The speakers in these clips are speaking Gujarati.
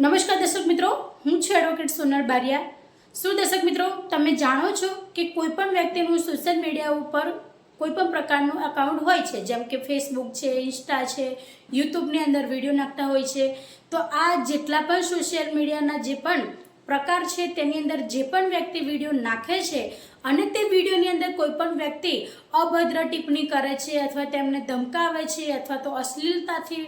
નમસ્કાર દર્શક મિત્રો, હું છું એડવોકેટ સોનલ બારિયા. શું દર્શક મિત્રો, તમે જાણો છો કે કોઈપણ વ્યક્તિનું સોશિયલ મીડિયા ઉપર કોઈપણ પ્રકારનું અકાઉન્ટ હોય છે? જેમ કે ફેસબુક છે ઇન્સ્ટા છે યુટ્યુબની અંદર વીડિયો નાખતા હોય છે. તો આ જેટલા પણ સોશિયલ મીડિયાના જે પણ પ્રકાર છે, તેની અંદર જે પણ વ્યક્તિ વીડિયો નાખે છે અને તે વિડીયોની અંદર કોઈ પણ વ્યક્તિ અભદ્ર ટિપ્પણી કરે છે, અથવા તેમને ધમકાવે છે, અથવા તો અશ્લીલતાથી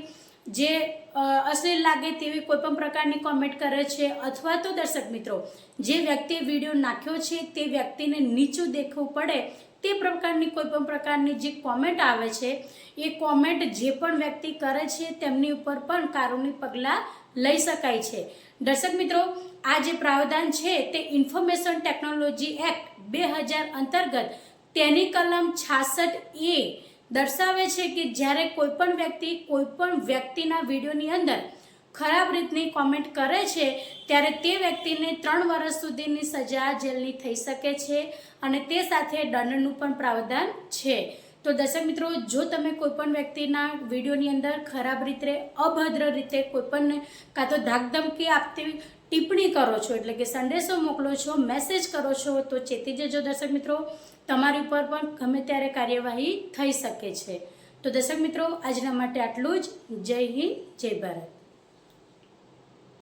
જે અશ્લીલ લાગે તેવી કોઈ પણ પ્રકારની કોમેન્ટ કરે છે અથવા તો દર્શક મિત્રો, જે વ્યક્તિએ વીડિયો નાખ્યો છે તે વ્યક્તિને નીચું દેખવું પડે તે પ્રકારની કોઈ પણ પ્રકારની જે કોમેન્ટ આવે છે, એ કોમેન્ટ જે પણ વ્યક્તિ કરે છે તેમની ઉપર પણ કાનૂની પગલાં લઈ શકાય છે. દર્શક મિત્રો, આ જે પ્રાવધાન છે તે ઇન્ફોર્મેશન ટેકનોલોજી એક્ટ બે હજાર અંતર્ગત તેની કલમ છાસઠ એ દર્શાવે છે કે જ્યારે કોઈ પણ વ્યક્તિ કોઈ પણ વ્યક્તિના વિડીયોની અંદર ખરાબ રીતની કોમેન્ટ કરે છે, ત્યારે તે વ્યક્તિને ત્રણ વર્ષ સુધીની સજા જેલની થઈ શકે છે અને તે સાથે દંડનું પણ પ્રાવધાન છે. તો દર્શક મિત્રો, જો તમે કોઈ પણ વ્યક્તિના વિડીયોની અંદર ખરાબ રીતે, અભદ્ર રીતે કોઈ પણ કાં તો ધાકધમકી આપતી ટિપ્પણી કરો છો, એટલે કે સંદેશો મોકલો છો મેસેજ કરો છો, તો ચેતી જજો દર્શક મિત્રો. તમારી ઉપર પણ ગમે ત્યારે કાર્યવાહી થઈ શકે છે. તો દર્શક મિત્રો, આજના માટે આટલું જ. જય હિન્દ, જય ભારત.